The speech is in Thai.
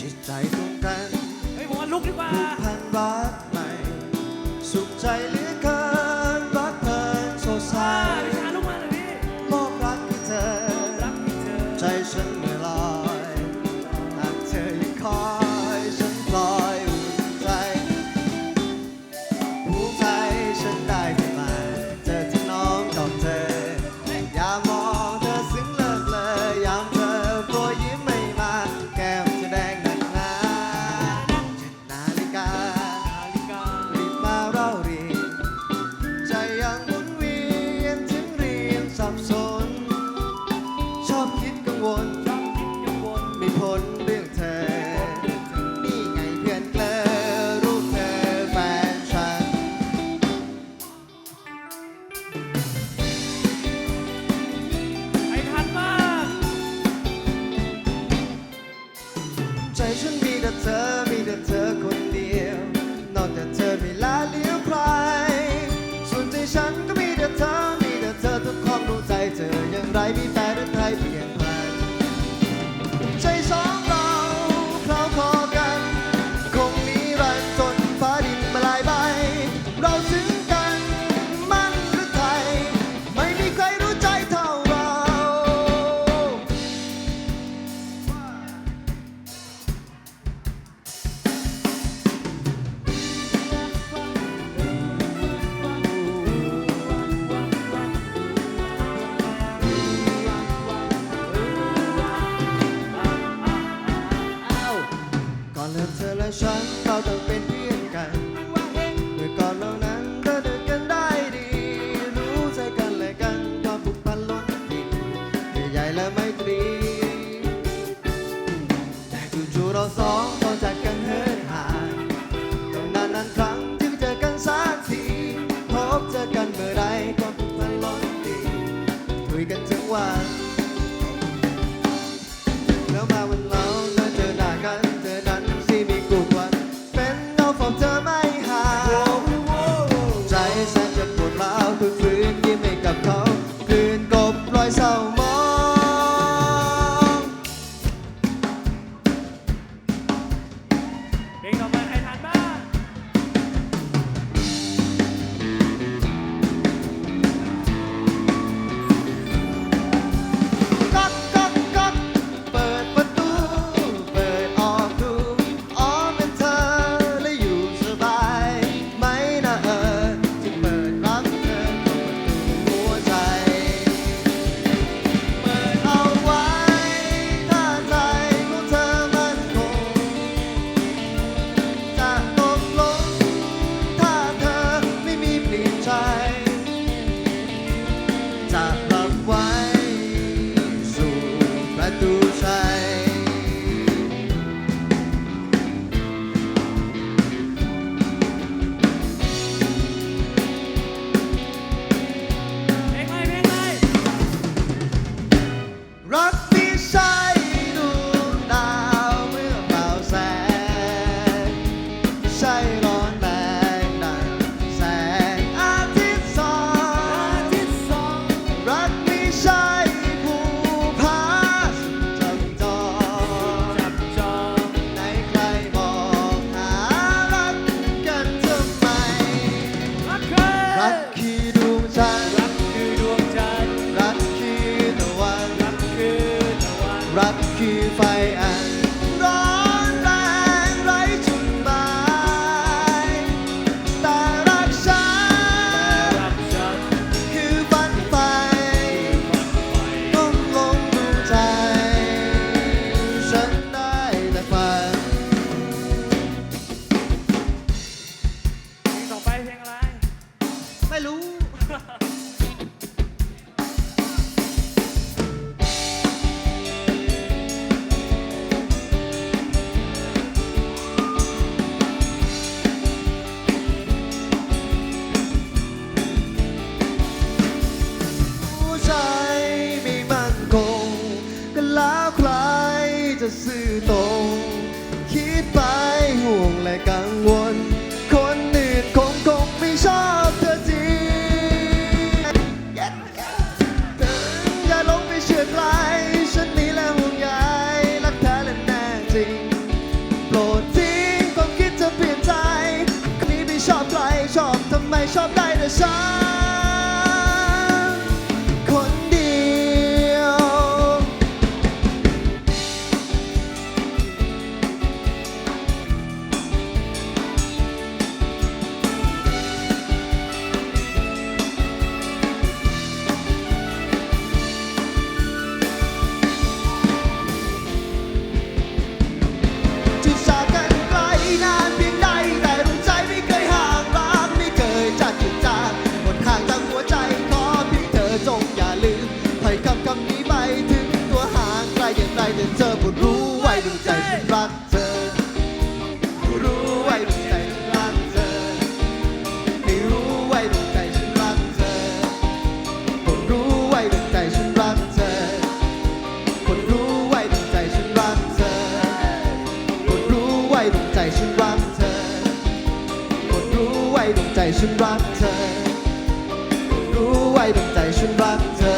จิตใจตรงกันเฮ้ยผมว่าลุกดีกว่า ผูกพันรักใหม่ สุขใจเหลือเกิน วลชอบคิดกังวลมีผลเรื่องเธอ นี่ไงเพื่อนเกลอรูปเธอแฟนฉันใครทันบ้างใจฉันมีแต่เธอ มีแต่เธอคนเดียว นอกจากเธอไม่ละเลี้ยวใครส่วนใจฉันก็ สองต้องจากกันเหินห่างต้องนานนานครั้งที่ไม่เจอกันสักทีพบเจอกันเมื่อไรความผูกพันล้นดินคุยกันทั้งวันแล้วมาวันเราแล้วเจอหน้ากันเธอนั้นสิมีกูวัน เป็นเราฝากเธอไม่ห่างใจแสนจะปวดร้าว จะซื่อตรงคิดไปห่วงและกังวล คนอื่นคงคงไม่ชอบเธอจริงถึงอย่าลงไปเชื่อใครฉันนี้และห่วงใยรักเธอและแน่จริง โปรดทิ้งความคิดจะเปลี่ยนใจคนนี้ไม่ชอบใครชอบทำไมชอบได้แต่ฉัน แต่เธอบุรู้ไว้ดวงใจฉันรักเธอ รู้ไว้ดวงใจฉันรักเธอให้รู้ไว้ดวงใจฉันรักเธอคนรู้ไว้ดวงใจฉันรักเธอคนรู้ไว้ดวงใจฉันรักเธอคนรู้ไว้ดวงใจฉันรักเธอคนรู้ไว้ดวงใจฉันรักเธอคนรู้ไว้ดวงใจฉันรักเธอ